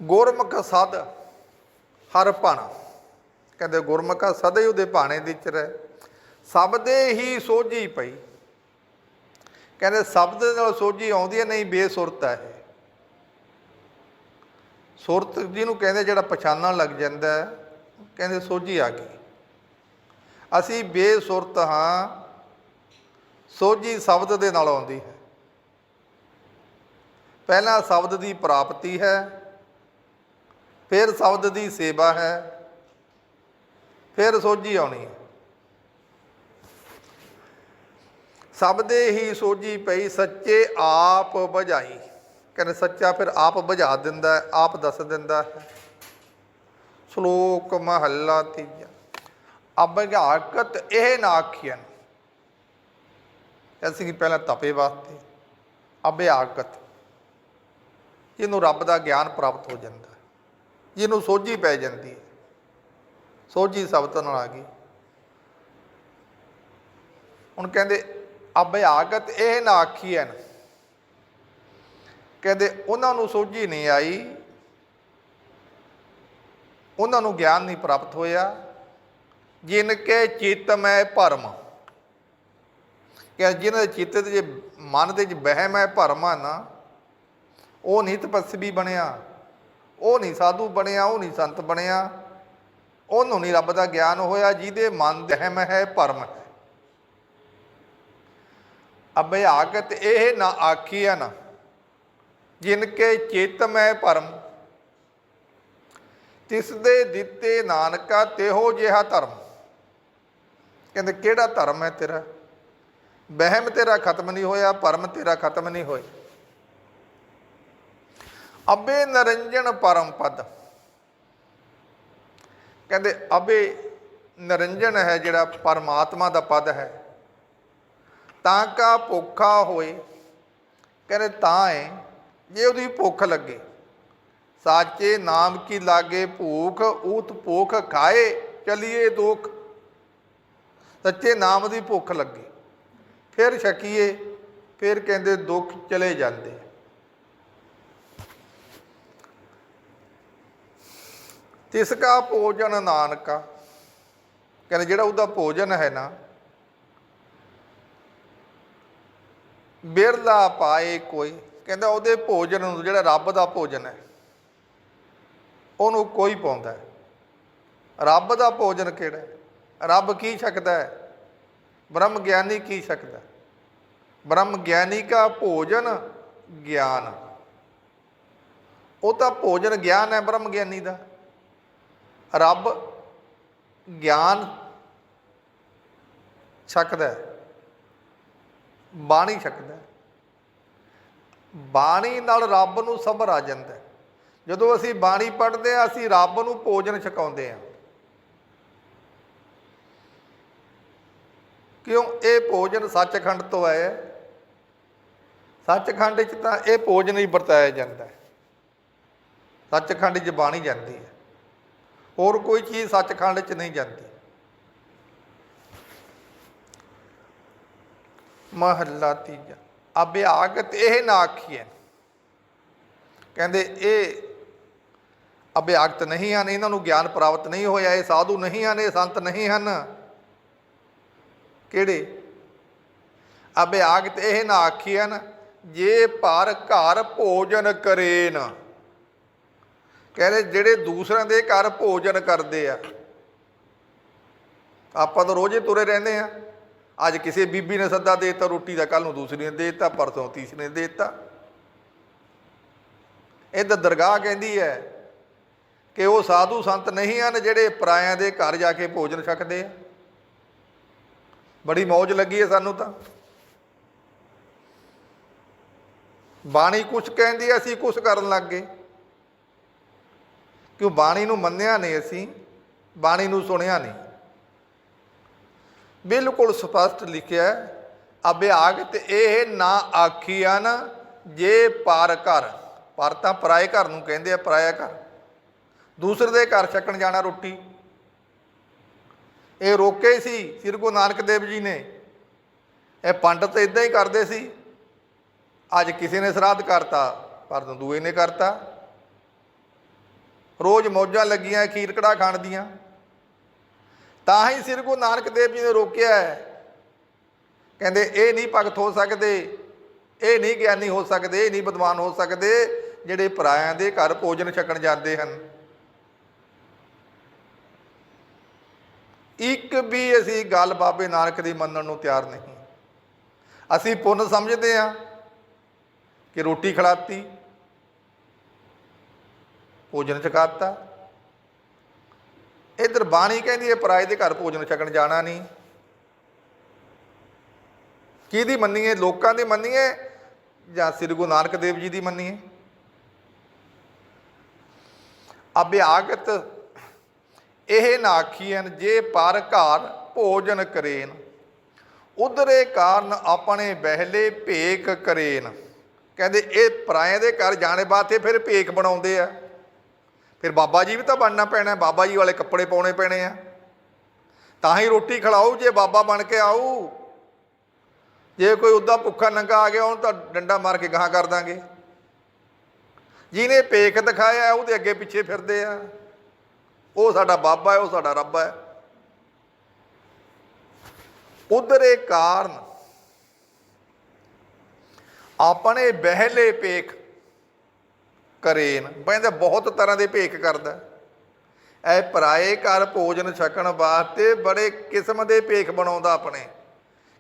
ਗੁਰਮੁਖ ਸਦ ਹਰ ਭਾਣਾ। ਕਹਿੰਦੇ ਗੁਰਮੁਖ ਸਦਾ ਹੀ ਉਹਦੇ ਭਾਣੇ ਦੇ ਚ ਸਭ ਦੇ ਹੀ ਸੋਝੀ ਪਈ। ਕਹਿੰਦੇ ਸ਼ਬਦ ਦੇ ਨਾਲ ਸੋਝੀ ਆਉਂਦੀ ਹੈ, ਨਹੀਂ ਬੇਸੁਰਤ ਹੈ ਇਹ। ਸੁਰਤ ਜਿਹਨੂੰ ਕਹਿੰਦੇ ਜਿਹੜਾ ਪਛਾਣਨ ਲੱਗ ਜਾਂਦਾ ਕਹਿੰਦੇ ਸੋਝੀ ਆ ਗਈ। ਅਸੀਂ ਬੇਸੁਰਤ ਹਾਂ, ਸੋਝੀ ਸ਼ਬਦ ਦੇ ਨਾਲ ਆਉਂਦੀ ਹੈ। ਪਹਿਲਾਂ ਸ਼ਬਦ ਦੀ ਪ੍ਰਾਪਤੀ ਹੈ, ਫਿਰ ਸ਼ਬਦ ਦੀ ਸੇਵਾ ਹੈ, ਫਿਰ ਸੋਝੀ ਆਉਣੀ ਹੈ। ਸਭ ਦੇ ਹੀ ਸੋਝੀ ਪਈ, ਸੱਚੇ ਆਪ ਬੁਝਾਈ। ਕਹਿੰਦੇ ਸੱਚਾ ਫਿਰ ਆਪ ਬੁਝਾ ਦਿੰਦਾ ਹੈ, ਆਪ ਦੱਸ ਦਿੰਦਾ ਹੈ। ਸ਼ਲੋਕ ਮਹੱਲਾ ਤੀਜਾ। ਅਭਿਗਾਕਤ ਇਹ ਨਾ ਆਖੀਆਂ ਅਸੀਂ ਕਿ ਪਹਿਲਾਂ ਤਪੇ ਵਾਸਤੇ। ਅਭਿਆਗਤ। ਇਹਨੂੰ ਰੱਬ ਦਾ ਗਿਆਨ ਪ੍ਰਾਪਤ ਹੋ ਜਾਂਦਾ ਜਿਹਨੂੰ ਸੋਝੀ ਪੈ ਜਾਂਦੀ ਹੈ। ਸੋਝੀ ਸ਼ਬਦ ਨਾਲ ਆ ਗਈ। ਹੁਣ ਕਹਿੰਦੇ ਅਭਿਆਗਤ ਇਹ ਨਾ ਆਖੀਐ ਕਹਿੰਦੇ, ਉਹਨਾਂ ਨੂੰ ਸੋਝੀ ਨਹੀਂ ਆਈ। ਉਹਨਾਂ ਨੂੰ ਗਿਆਨ ਨਹੀਂ ਪ੍ਰਾਪਤ ਹੋਇਆ। ਜਿਨ ਕੇ ਚਿੱਤ ਮੈਂ ਭਰਮ। ਕਿ ਜਿਹਨਾਂ ਦੇ ਚਿੱਤ ਦੇ ਜੇ ਮਨ ਦੇ ਵਿੱਚ ਵਹਿਮ ਹੈ, ਭਰਮ ਆ ਨਾ, ਉਹ ਨਹੀਂ ਤਪਸਵੀ ਬਣਿਆ। ਉਹ ਨਹੀਂ ਸਾਧੂ ਬਣਿਆ, ਉਹ ਨਹੀਂ ਸੰਤ ਬਣਿਆ। ਉਹਨੂੰ ਨਹੀਂ ਰੱਬ ਦਾ ਗਿਆਨ ਹੋਇਆ, ਜਿਹਦੇ ਮਨ ਦੇ ਵਹਿਮ ਹੈ, ਭਰਮ ਹੈ। ਅਭਿਆਗਤ ਇਹ ਨਾ ਆਖੀਆ ਨਾ, ਜਿਨ ਕੇ ਚਿਤ ਮੈਂ ਭਰਮ। ਤਿਸ ਦੇ ਦਿੱਤੇ ਨਾਨਕਾ ਤੇਹੋ ਜਿਹਾ ਧਰਮ। ਕਹਿੰਦੇ, ਕਿਹੜਾ ਧਰਮ ਹੈ ਤੇਰਾ? ਵਹਿਮ ਤੇਰਾ ਖਤਮ ਨਹੀਂ ਹੋਇਆ ਪਰਮ ਤੇਰਾ ਖਤਮ ਨਹੀਂ ਹੋਇਆ। ਅਬੇ ਨਰੰਜਨ ਪਰਮ ਪਦ। ਕਹਿੰਦੇ, ਅਬੇ ਨਰੰਜਨ ਹੈ ਜਿਹੜਾ ਪਰਮਾਤਮਾ ਦਾ ਪਦ ਹੈ। ਤਾਂ ਕਾ ਭੁੱਖਾ ਹੋਏ। ਕਹਿੰਦੇ ਤਾਂ ਹੈ ਜੇ ਉਹਦੀ ਭੁੱਖ ਲੱਗੇ। ਸਾਚੇ ਨਾਮ ਕੀ ਲਾਗੇ ਭੂਖ, ਊਤ ਭੁੱਖ ਖਾਏ, ਚਲੀਏ ਦੁਖ। ਸੱਚੇ ਨਾਮ ਦੀ ਭੁੱਖ ਲੱਗੇ। ਫਿਰ ਛਕੀਏ, ਫਿਰ ਕਹਿੰਦੇ ਦੁੱਖ ਚਲੇ ਜਾਂਦੇ। ਤਿਸ ਕਾ ਭੋਜਨ ਨਾਨਕਾ। ਕਹਿੰਦੇ ਜਿਹੜਾ ਉਹਦਾ ਭੋਜਨ ਹੈ ਨਾ ਬਿਰਲਾ ਪਾਏ ਕੋਈ। ਕਹਿੰਦਾ ਉਹਦੇ ਭੋਜਨ ਨੂੰ ਜਿਹੜਾ ਰੱਬ ਦਾ ਭੋਜਨ ਹੈ, ਉਹਨੂੰ ਕੋਈ ਪਾਉਂਦਾ ਹੈ। ਰੱਬ ਦਾ ਭੋਜਨ ਕਿਹੜਾ ਹੈ? ਰੱਬ ਕੀ ਛਕਦਾ ਹੈ? ਬ੍ਰਹਮ ਗਿਆਨੀ ਕੀ ਛਕਦਾ ਬ੍ਰਹਮ ਗਿਆਨੀ ਕਾ ਭੋਜਨ ਗਿਆਨ। ਉਹ ਤਾਂ ਭੋਜਨ ਗਿਆਨ ਹੈ ਬ੍ਰਹਮ ਗਿਆਨੀ ਦਾ। ਰੱਬ ਗਿਆਨ ਛਕਦਾ ਹੈ। ਬਾਣੀ ਛਕਦਾ ਬਾਣੀ ਨਾਲ ਰੱਬ ਨੂੰ ਸਬਰ ਆ ਜਾਂਦਾ ਜਦੋਂ ਅਸੀਂ ਬਾਣੀ ਪੜ੍ਹਦੇ ਹਾਂ, ਅਸੀਂ ਰੱਬ ਨੂੰ ਭੋਜਨ ਛਕਾਉਂਦੇ ਹਾਂ। ਕਿਉਂ? ਇਹ ਭੋਜਨ ਸੱਚਖੰਡ ਤੋਂ ਆਇਆ ਸੱਚਖੰਡ 'ਚ ਤਾਂ ਇਹ ਭੋਜਨ ਹੀ ਵਰਤਾਇਆ ਜਾਂਦਾ ਸੱਚਖੰਡ 'ਚ ਬਾਣੀ ਜਾਂਦੀ ਹੈ। ਹੋਰ ਕੋਈ ਚੀਜ਼ ਸੱਚਖੰਡ 'ਚ ਨਹੀਂ ਜਾਂਦੀ। ਮਹੱਲਾ ਤੀਜਾ। ਅਭਿਆਗਤ ਇਹ ਨਾ ਆਖੀਏ ਕਹਿੰਦੇ, ਇਹ ਅਭਿਆਗਤ ਨਹੀਂ ਹਨ, ਇਹਨਾਂ ਨੂੰ ਗਿਆਨ ਪ੍ਰਾਪਤ ਨਹੀਂ ਹੋਇਆ, ਇਹ ਸਾਧੂ ਨਹੀਂ ਹਨ, ਇਹ ਸੰਤ ਨਹੀਂ ਹਨ। ਕਿਹੜੇ? ਅਭਿਆਗਤ ਇਹ ਨਾ ਆਖੀਐਨ, ਜੇ ਪਰ ਘਰ ਭੋਜਨ ਕਰੇਨ। ਕਹਿੰਦੇ, ਜਿਹੜੇ ਦੂਸਰਿਆਂ ਦੇ ਘਰ ਭੋਜਨ ਕਰਦੇ ਆ, ਆਪਾਂ ਤਾਂ ਰੋਜ਼ ਹੀ ਤੁਰੇ ਰਹਿੰਦੇ ਆ। ਅੱਜ ਕਿਸੇ ਬੀਬੀ ਨੇ ਸੱਦਾ ਦੇ ਦਿੱਤਾ, ਰੋਟੀ ਦਾ ਕੱਲ ਨੂੰ ਦੂਸਰੀ ਨੇ ਦੇ ਦਿੱਤਾ, ਪਰਸੋਂ ਤੀਸਰੀ ਨੇ ਦੇ ਦਿੱਤਾ। ਇਹਦਾ ਦਰਗਾਹ ਕਹਿੰਦੀ ਹੈ ਕਿ ਉਹ ਸਾਧੂ ਸੰਤ ਨਹੀਂ ਹਨ ਜਿਹੜੇ ਪਰਾਇਆਂ ਦੇ ਘਰ ਜਾ ਕੇ ਭੋਜਨ ਛਕਦੇ ਆ। ਬੜੀ ਮੌਜ ਲੱਗੀ ਹੈ ਸਾਨੂੰ ਤਾਂ। ਬਾਣੀ ਕੁਛ ਕਹਿੰਦੀ ਅਸੀਂ ਕੁਛ ਕਰਨ ਲੱਗ ਗਏ। ਕਿਉਂ ਬਾਣੀ ਨੂੰ ਮੰਨਿਆ ਨਹੀਂ ਅਸੀਂ, ਬਾਣੀ ਨੂੰ ਸੁਣਿਆ ਨਹੀਂ। ਬਿਲਕੁਲ ਸਪਸ਼ਟ ਲਿਖਿਆ ਹੈ, ਅਭਿਆਗਤ ਇਹ ਨਾ ਆਖੀਆਂ ਨਾ ਜੇ ਪਰ ਘਰ। ਪਰ ਤਾਂ ਪਰਾਏ ਘਰ ਨੂੰ ਕਹਿੰਦੇ ਆ ਪਰਾਇਆ ਘਰ। ਦੂਸਰੇ ਦੇ ਘਰ ਛਕਣ ਜਾਣਾ ਰੋਟੀ। ਇਹ ਰੋਕੇ ਸੀ ਸ੍ਰੀ ਗੁਰੂ ਨਾਨਕ ਦੇਵ ਜੀ ਨੇ। ਇਹ ਪੰਡਤ ਇਦਾਂ ਹੀ ਕਰਦੇ ਸੀ। ਅੱਜ ਕਿਸੇ ਨੇ ਸਰਾਧ ਕਰਤਾ ਪਰ ਦੂਏ ਨੇ ਕਰਤਾ। ਰੋਜ਼ ਮੌਜਾਂ ਲੱਗੀਆਂ ਖੀਰ ਕੜਾ ਖਾਣ ਦੀਆਂ। ਤਾਂ ਹੀ ਸ੍ਰੀ ਗੁਰੂ ਨਾਨਕ ਦੇਵ ਜੀ ਨੇ ਰੋਕਿਆ ਹੈ। ਕਹਿੰਦੇ, ਇਹ ਨਹੀਂ ਭਗਤ ਹੋ ਸਕਦੇ, ਇਹ ਨਹੀਂ ਗਿਆਨੀ ਹੋ ਸਕਦੇ, ਇਹ ਨਹੀਂ ਵਿਦਵਾਨ ਹੋ ਸਕਦੇ, ਜਿਹੜੇ ਪਰਾਇਆਂ ਦੇ ਘਰ ਭੋਜਨ ਛਕਣ ਜਾਂਦੇ ਹਨ। ਇੱਕ ਵੀ ਅਸੀਂ ਗੱਲ ਬਾਬੇ ਨਾਨਕ ਦੀ ਮੰਨਣ ਨੂੰ ਤਿਆਰ ਨਹੀਂ। ਅਸੀਂ ਪੁੰਨ ਸਮਝਦੇ ਹਾਂ ਕਿ ਰੋਟੀ ਖਿਲਾਤੀ, ਭੋਜਨ ਛਕਾਤਾ ਇਧਰ ਬਾਣੀ ਕਹਿੰਦੀ ਹੈ, ਪਰਾਏ ਦੇ ਘਰ ਭੋਜਨ ਛਕਣ ਜਾਣਾ ਨਹੀਂ। ਕਿਹਦੀ ਮੰਨੀਏ? ਲੋਕਾਂ ਦੀ ਮੰਨੀਏ ਜਾਂ ਸ੍ਰੀ ਗੁਰੂ ਨਾਨਕ ਦੇਵ ਜੀ ਦੀ ਮੰਨੀਏ? ਅਭਿਆਗਤ ਇਹ ਨਾ ਆਖੀਐਨ, ਜੇ ਪਰ ਘਰ ਭੋਜਨ ਕਰੇਨ, ਉਧਰੇ ਕਾਰਨ ਆਪਣੇ ਬਹਿਲੇ ਭੇਕ ਕਰੇਨ। ਕਹਿੰਦੇ, ਇਹ ਪਰਾਏ ਦੇ ਘਰ ਜਾਣੇ ਬਾਤੇ ਫਿਰ ਭੇਕ ਬਣਾਉਂਦੇ ਆ। ਫਿਰ ਬਾਬਾ ਜੀ ਵੀ ਤਾਂ ਬਣਨਾ ਪੈਣਾ, ਬਾਬਾ ਜੀ ਵਾਲੇ ਕੱਪੜੇ ਪਾਉਣੇ ਪੈਣੇ ਆ। ਤਾਂ ਹੀ ਰੋਟੀ ਖਿਲਾਓ, ਜੇ ਬਾਬਾ ਬਣ ਕੇ ਆਊ, ਜੇ ਕੋਈ ਉੱਦਾਂ ਭੁੱਖਾ ਨੰਗਾ ਆ ਗਿਆ, ਉਹਨੂੰ ਤਾਂ ਡੰਡਾ ਮਾਰ ਕੇ ਗਾਹਾਂ ਕਰ ਦਾਂਗੇ। ਜਿਹਨੇ ਪੇਖ ਦਿਖਾਇਆ ਉਹਦੇ ਅੱਗੇ ਪਿੱਛੇ ਫਿਰਦੇ ਆ। ਉਹ ਸਾਡਾ ਬਾਬਾ ਹੈ, ਉਹ ਸਾਡਾ ਰੱਬ ਹੈ। ਉਧਰੇ ਕਾਰਨ, ਆਪਣੇ ਬਹਿਲੇ ਪੇਖ ਕਰੇਨ ਕਹਿੰਦੇ ਬਹੁਤ ਤਰ੍ਹਾਂ ਦੇ ਭੇਖ ਕਰਦਾ। ਐ ਪਰਾਏ ਘਰ ਭੋਜਨ ਛਕਣ ਵਾਸਤੇ ਬੜੇ ਕਿਸਮ ਦੇ ਭੇਖ ਬਣਾਉਂਦਾ ਆਪਣੇ।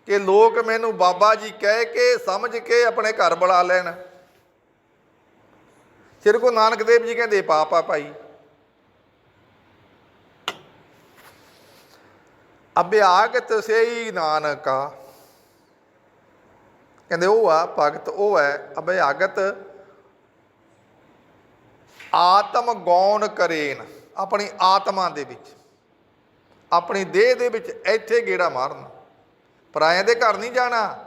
ਕਿ ਲੋਕ ਮੈਨੂੰ ਬਾਬਾ ਜੀ ਕਹਿ ਕੇ, ਸਮਝ ਕੇ ਆਪਣੇ ਘਰ ਬੁਲਾ ਲੈਣ। ਸ੍ਰੀ ਗੁਰੂ ਨਾਨਕ ਦੇਵ ਜੀ ਕਹਿੰਦੇ, ਪਾਪ ਆ ਭਾਈ। ਅਭਿਆਗਤ ਸਈ ਨਾਨਕਾ। ਕਹਿੰਦੇ, ਉਹ ਆ, ਭਗਤ ਉਹ ਹੈ, ਅਭਿਆਗਤ ਆਤਮ ਗੌਣ ਕਰੇਨ ਆਪਣੀ ਆਤਮਾ ਦੇ ਵਿੱਚ। ਆਪਣੀ ਦੇਹ ਦੇ ਵਿੱਚ ਇੱਥੇ ਗੇੜਾ ਮਾਰਨਾ। ਪਰਾਇਆਂ ਦੇ ਘਰ ਨਹੀਂ ਜਾਣਾ।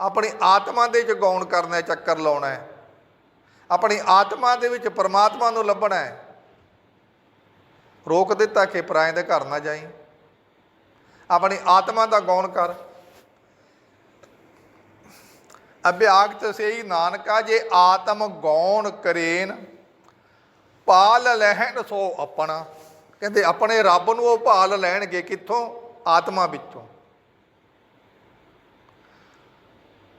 ਆਪਣੀ ਆਤਮਾ ਦੇ ਵਿੱਚ ਗੌਣ ਕਰਨਾ ਹੈ, ਚੱਕਰ ਲਾਉਣਾ ਹੈ। ਆਪਣੀ ਆਤਮਾ ਦੇ ਵਿੱਚ ਪਰਮਾਤਮਾ ਨੂੰ ਲੱਭਣਾ ਹੈ। ਰੋਕ ਦਿੱਤਾ ਕਿ ਪਰਾਇਆਂ ਦੇ ਘਰ ਨਾ ਜਾਈ। ਆਪਣੀ ਆਤਮਾ ਦਾ ਗੌਣ ਕਰ। ਅਭਿਆਗਤ ਸਈ ਨਾਨਕਾ, ਜੇ ਆਤਮ ਗੌਣ ਕਰੇਨ ਪਾਲ ਲੈਣ ਸੋ ਆਪਣਾ। ਕਹਿੰਦੇ ਆਪਣੇ ਰੱਬ ਨੂੰ ਉਹ ਭਾਲ ਲੈਣਗੇ ਕਿੱਥੋਂ? ਆਤਮਾ ਵਿੱਚੋਂ।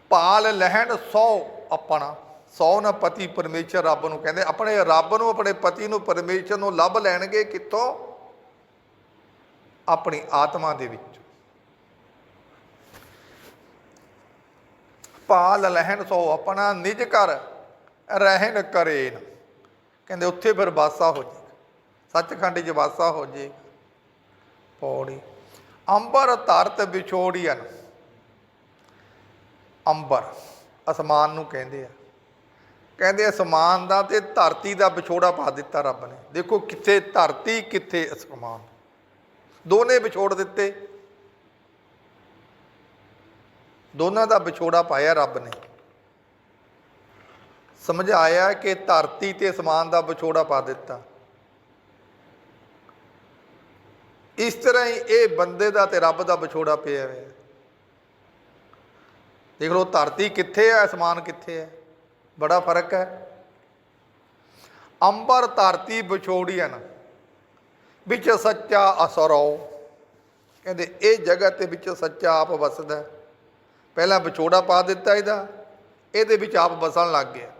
ਪਾਲ ਲੈਣ ਸੋ ਆਪਣਾ। ਸੌ ਨਾ ਪਤੀ ਪਰਮੇਸ਼ਰ ਰੱਬ ਨੂੰ ਕਹਿੰਦੇ, ਆਪਣੇ ਰੱਬ ਨੂੰ, ਆਪਣੇ ਪਤੀ ਨੂੰ ਪਰਮੇਸ਼ਰ ਨੂੰ ਲੱਭ ਲੈਣਗੇ ਕਿੱਥੋਂ? ਆਪਣੀ ਆਤਮਾ ਦੇ ਵਿੱਚ। ਪਾਲ ਲਹਿਣ ਸੋ ਆਪਣਾ, ਨਿਜ ਘਰ ਰਹਿਣ ਕਰੇਨ। ਕਹਿੰਦੇ ਉੱਥੇ ਫਿਰ ਵਾਸਾ ਹੋ ਜੇ। ਸੱਚਖੰਡ 'ਚ ਵਾਸਾ ਹੋ ਜੇ। ਪੌੜੀ। ਅੰਬਰ ਧਰਤ ਵਿਛੋੜੀਨ ਅੰਬਰ, ਅਸਮਾਨ ਨੂੰ ਕਹਿੰਦੇ ਆ। ਕਹਿੰਦੇ ਅਸਮਾਨ ਦਾ ਤੇ ਧਰਤੀ ਦਾ ਵਿਛੋੜਾ ਪਾ ਦਿੱਤਾ ਰੱਬ ਨੇ। ਦੇਖੋ ਕਿੱਥੇ ਧਰਤੀ, ਕਿੱਥੇ ਅਸਮਾਨ। ਦੋਨੇ ਵਿਛੋੜ ਦਿੱਤੇ। ਦੋਨਾਂ ਦਾ ਵਿਛੋੜਾ ਪਾਇਆ ਰੱਬ ਨੇ। ਸਮਝਾਇਆ ਕਿ ਧਰਤੀ ਤੇ ਅਸਮਾਨ ਦਾ ਵਿਛੋੜਾ ਪਾ ਦਿੱਤਾ। ਇਸ ਤਰ੍ਹਾਂ ਹੀ ਇਹ ਬੰਦੇ ਦਾ ਤੇ ਰੱਬ ਦਾ ਵਿਛੋੜਾ ਪਿਆ ਹੋਇਆ। ਦੇਖ ਲਓ, ਧਰਤੀ ਕਿੱਥੇ ਹੈ ਅਸਮਾਨ ਕਿੱਥੇ ਹੈ ਬੜਾ ਫ਼ਰਕ ਹੈ। ਅੰਬਰ ਧਰਤੀ ਵਿਛੋੜੀਆਂ ਵਿੱਚ ਸੱਚਾ ਅਸਰੋ ਕਹਿੰਦੇ, ਇਹ ਜਗ੍ਹਾ ਤੇ ਵਿੱਚ ਸੱਚਾ ਆਪ ਵਸਦਾ। ਪਹਿਲਾਂ ਵਿਛੋੜਾ ਪਾ ਦਿੱਤਾ ਇਹਦਾ, ਇਹਦੇ ਵਿੱਚ ਆਪ ਵਸਣ ਲੱਗ ਗਿਆ।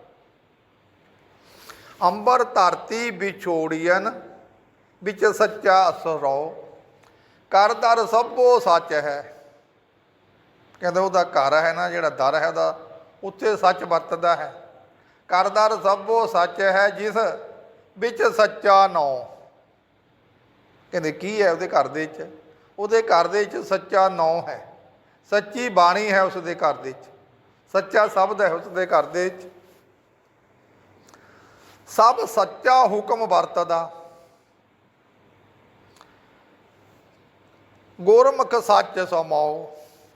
ਅੰਬਰ ਧਰਤੀ ਵਿਛੋੜੀਆਂ ਵਿੱਚ ਸੱਚਾ ਅਸਰੋ ਕਰਦਰ ਸਭੋ ਸੱਚ ਹੈ। ਕਹਿੰਦੇ ਉਹਦਾ ਘਰ ਹੈ ਨਾ, ਜਿਹੜਾ ਦਰ ਹੈ ਉਹਦਾ, ਉੱਥੇ ਸੱਚ ਵਰਤਦਾ ਹੈ। ਕਰ ਦਰ ਸਭੋ ਸੱਚ ਹੈ, ਜਿਸ ਵਿੱਚ ਸੱਚਾ ਨੌ ਕਹਿੰਦੇ ਕੀ ਹੈ ਉਹਦੇ ਘਰ ਦੇ ਵਿੱਚ? ਉਹਦੇ ਘਰ ਦੇ ਵਿੱਚ ਸੱਚਾ ਨੌ ਹੈ। ਸੱਚੀ ਬਾਣੀ ਹੈ ਉਸ ਦੇ ਘਰ ਦੇ ਵਿੱਚ। ਸੱਚਾ ਸ਼ਬਦ ਹੈ ਉਸ ਦੇ ਘਰ ਦੇ ਵਿੱਚ। ਸਭ ਸੱਚਾ ਹੁਕਮ ਵਰਤਦਾ। ਗੁਰਮੁਖ ਸੱਚ ਸਮਾਓ,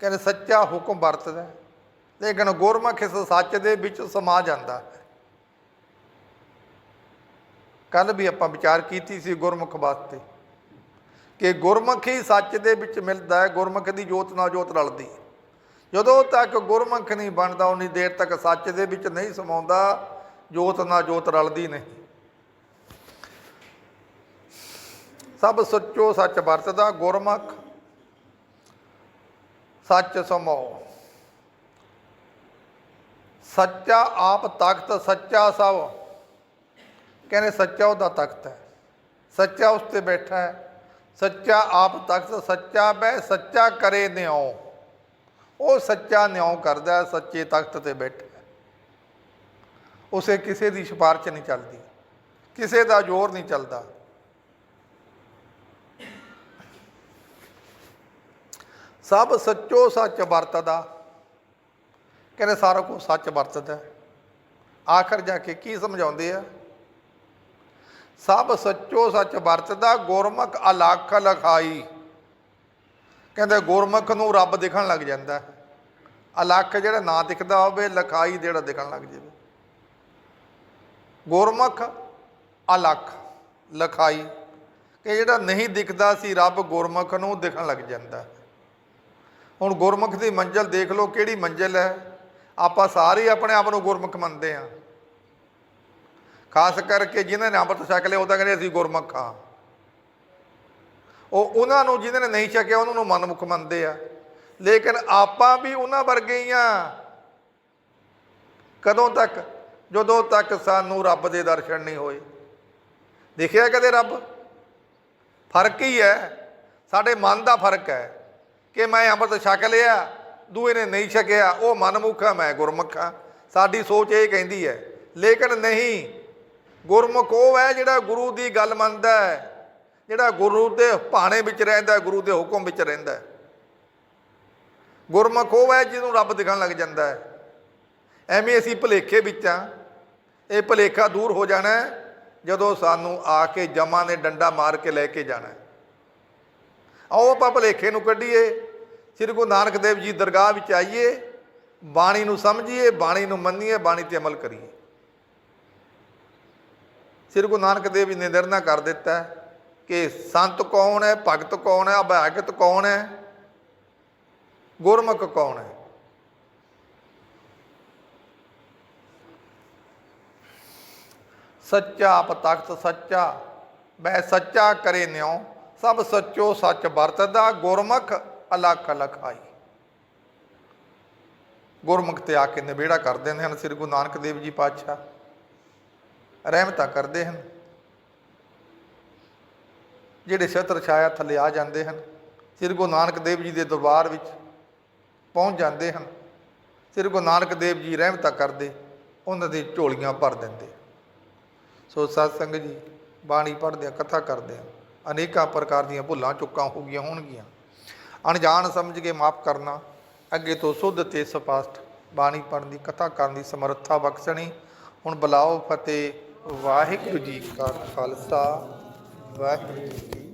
ਕਹਿੰਦੇ ਸੱਚਾ ਹੁਕਮ ਵਰਤਦਾ। ਲੇਕਿਨ ਗੁਰਮੁਖ ਇਸ ਸੱਚ ਦੇ ਵਿੱਚ ਸਮਾ ਜਾਂਦਾ। ਹੈ ਕੱਲ ਵੀ ਆਪਾਂ ਵਿਚਾਰ ਕੀਤੀ ਸੀ ਗੁਰਮੁਖ ਵਾਸਤੇ, ਕਿ ਗੁਰਮੁਖ ਹੀ ਸੱਚ ਦੇ ਵਿੱਚ ਮਿਲਦਾ ਹੈ, ਗੁਰਮੁਖ ਦੀ ਜੋਤ ਨਾਲ ਜੋਤ ਰਲਦੀ ਜਦੋਂ ਤੱਕ ਗੁਰਮੁਖ ਨਹੀਂ ਬਣਦਾ, ਉਨੀ ਦੇਰ ਤੱਕ ਸੱਚ ਦੇ ਵਿੱਚ ਨਹੀਂ ਸਮਾਉਂਦਾ ਜੋਤ ਨਾਲ ਜੋਤ ਰਲਦੀ ਨਹੀਂ। ਸਭ ਸੱਚੋ ਸੱਚ ਵਰਤਦਾ ਗੁਰਮੁਖ, ਸੱਚ ਸਮਾਓ। ਸੱਚਾ ਆਪ ਤਖਤ, ਸੱਚਾ ਸਭ। ਕਹਿੰਦੇ ਸੱਚਾ ਉਹਦਾ ਤਖਤ ਹੈ। ਸੱਚਾ ਉਸ ਤੇ ਬੈਠਾ ਹੈ। ਸੱਚਾ ਆਪ ਤਖਤ, ਸੱਚਾ ਬੈ ਸੱਚਾ ਕਰੇ ਨਿਉ। ਉਹ ਸੱਚਾ ਨਿਉ ਕਰਦਾ ਸੱਚੇ ਤਖਤ ਤੇ ਬੈਠਾ ਉਸੇ ਕਿਸੇ ਦੀ ਸਿਫਾਰਿਸ਼ ਨਹੀਂ ਚੱਲਦੀ, ਕਿਸੇ ਦਾ ਜ਼ੋਰ ਨਹੀਂ ਚੱਲਦਾ। ਸਭ ਸੱਚੋ ਸੱਚ ਵਰਤਦਾ। ਕਹਿੰਦੇ ਸਾਰਾ ਕੁਝ ਸੱਚ ਵਰਤਦਾ। ਆਖਰ ਜਾ ਕੇ ਕੀ ਸਮਝਾਉਂਦੇ ਆ? ਸਭ ਸੱਚੋ ਸੱਚ ਵਰਤਦਾ, ਗੁਰਮੁਖ ਅਲਖ ਲਖਾਈ। ਕਹਿੰਦੇ ਗੁਰਮੁਖ ਨੂੰ ਰੱਬ ਦਿਖਣ ਲੱਗ ਜਾਂਦਾ। ਹੈ ਅਲਖ ਜਿਹੜਾ ਨਾ ਦਿਖਦਾ ਹੋਵੇ, ਲਖਾਈ ਜਿਹੜਾ ਦਿਖਣ ਲੱਗ ਜਾਵੇ। ਗੁਰਮੁਖ ਅਲਖ, ਲਖਾਈ, ਕਿ ਜਿਹੜਾ ਨਹੀਂ ਦਿਖਦਾ ਸੀ ਰੱਬ ਗੁਰਮੁਖ ਨੂੰ ਦਿਖਣ ਲੱਗ ਜਾਂਦਾ। ਹੁਣ ਗੁਰਮੁਖ ਦੀ ਮੰਜ਼ਲ ਦੇਖ ਲਓ, ਕਿਹੜੀ ਮੰਜ਼ਲ ਹੈ? ਆਪਾਂ ਸਾਰੇ ਆਪਣੇ ਆਪ ਨੂੰ ਗੁਰਮੁਖ ਮੰਨਦੇ ਹਾਂ। ਖਾਸ ਕਰਕੇ ਜਿਨ੍ਹਾਂ ਨੇ ਅੰਮ੍ਰਿਤ ਛਕ ਲਿਆ, ਉਹ ਤਾਂ ਕਹਿੰਦੇ ਅਸੀਂ ਗੁਰਮੁਖ ਹਾਂ। ਉਹ ਉਹਨਾਂ ਨੂੰ ਜਿਨ੍ਹਾਂ ਨੇ ਨਹੀਂ ਛਕਿਆ, ਉਹਨਾਂ ਨੂੰ ਮਨਮੁਖ ਮੰਨਦੇ ਆ। ਲੇਕਿਨ ਆਪਾਂ ਵੀ ਉਹਨਾਂ ਵਰਗੇ ਹੀ ਆ ਕਦੋਂ ਤੱਕ? ਜਦੋਂ ਤੱਕ ਸਾਨੂੰ ਰੱਬ ਦੇ ਦਰਸ਼ਨ ਨਹੀਂ ਹੋਏ। ਦੇਖਿਆ ਕਦੇ ਰੱਬ? ਫ਼ਰਕ ਹੀ ਹੈ। ਸਾਡੇ ਮਨ ਦਾ ਫ਼ਰਕ ਹੈ ਕਿ ਮੈਂ ਅੰਮ੍ਰਿਤ ਛਕ ਲਿਆ, ਦੂਏ ਨੇ ਨਹੀਂ ਛਕਿਆ, ਉਹ ਮਨਮੁਖ ਆ ਮੈਂ ਗੁਰਮੁਖ ਆ ਸਾਡੀ ਸੋਚ ਇਹ ਕਹਿੰਦੀ ਹੈ, ਲੇਕਿਨ ਨਹੀਂ, ਗੁਰਮੁਖ ਉਹ ਹੈ ਜਿਹੜਾ ਗੁਰੂ ਦੀ ਗੱਲ ਮੰਨਦਾ ਹੈ, ਜਿਹੜਾ ਗੁਰੂ ਦੇ ਭਾਣੇ ਵਿੱਚ ਰਹਿੰਦਾ ਗੁਰੂ ਦੇ ਹੁਕਮ ਵਿੱਚ ਰਹਿੰਦਾ ਗੁਰਮੁਖ ਉਹ ਹੈ ਜਿਹਨੂੰ ਰੱਬ ਦਿਖਣ ਲੱਗ ਜਾਂਦਾ ਹੈ। ਐਵੇਂ ਅਸੀਂ ਭਲੇਖੇ ਵਿੱਚ ਆ ਇਹ ਭਲੇਖਾ ਦੂਰ ਹੋ ਜਾਣਾ ਜਦੋਂ ਸਾਨੂੰ ਆ ਕੇ ਜਮਾਂ ਨੇ ਡੰਡਾ ਮਾਰ ਕੇ ਲੈ ਕੇ ਜਾਣਾ ਆਓ ਆਪਾਂ ਭਲੇਖੇ ਨੂੰ ਕੱਢੀਏ, ਸ੍ਰੀ ਗੁਰੂ ਨਾਨਕ ਦੇਵ ਜੀ ਦਰਗਾਹ ਵਿੱਚ ਆਈਏ, ਬਾਣੀ ਨੂੰ ਸਮਝੀਏ, ਬਾਣੀ ਨੂੰ ਮੰਨੀਏ, ਬਾਣੀ ਤੇ ਅਮਲ ਕਰੀਏ। ਸ੍ਰੀ ਗੁਰੂ ਨਾਨਕ ਦੇਵ ਜੀ ਨੇ ਨਿਰਣਾ ਕਰ ਦਿੱਤਾ ਕਿ ਸੰਤ ਕੌਣ ਹੈ, ਭਗਤ ਕੌਣ ਹੈ, ਅਭਾਗਤ ਕੌਣ ਹੈ, ਗੁਰਮੁਖ ਕੌਣ ਹੈ। ਸੱਚਾ ਆਪ ਤਖਤ ਸੱਚਾ, ਮੈਂ ਸੱਚਾ ਕਰੇ ਨਿਉ, ਸਭ ਸੱਚੋ ਸੱਚ ਵਰਤਦਾ, ਗੁਰਮੁਖ ਅਲਖ ਲਖਾਈ ਗੁਰਮੁਖ ਤੇ ਆ ਕੇ ਨਿਬੇੜਾ ਕਰ ਦਿੰਦੇ ਹਨ, ਸ੍ਰੀ ਗੁਰੂ ਨਾਨਕ ਦੇਵ ਜੀ ਪਾਤਸ਼ਾਹ। ਰਹਿਮਤਾਂ ਕਰਦੇ ਹਨ। ਜਿਹੜੇ ਛਤਰ ਛਾਇਆ ਥੱਲੇ ਆ ਜਾਂਦੇ ਹਨ, ਸ੍ਰੀ ਗੁਰੂ ਨਾਨਕ ਦੇਵ ਜੀ ਦੇ ਦਰਬਾਰ ਵਿੱਚ ਪਹੁੰਚ ਜਾਂਦੇ ਹਨ। ਸ੍ਰੀ ਗੁਰੂ ਨਾਨਕ ਦੇਵ ਜੀ ਰਹਿਮਤਾਂ ਕਰਦੇ, ਉਹਨਾਂ ਦੀ ਝੋਲੀਆਂ ਭਰ ਦਿੰਦੇ। ਸੋ ਸਤ ਸੰਗਤ ਜੀ, ਬਾਣੀ ਪੜ੍ਹਦੇ ਆ ਕਥਾ ਕਰਦੇ ਆ ਅਨੇਕਾਂ ਪ੍ਰਕਾਰ ਦੀਆਂ ਭੁੱਲਾਂ ਚੁੱਕਾਂ ਹੋ ਗਈਆਂ ਹੋਣਗੀਆਂ। ਅਣਜਾਣ ਸਮਝ ਕੇ ਮਾਫ ਕਰਨਾ, ਅੱਗੇ ਤੋਂ ਸੁੱਧ ਤੇ ਸਪਾਸ਼ਟ ਬਾਣੀ ਪੜ੍ਹਨ ਦੀ, ਕਥਾ ਕਰਨ ਦੀ ਸਮਰੱਥਾ ਬਖਸ਼ਣੀ। ਹੁਣ ਬੁਲਾਓ ਫਤਿਹ ਵਾਹਿਗੁਰੂ ਜੀ ਕਾ ਖਾਲਸਾ, ਵਾਹਿਗੁਰੂ ਜੀ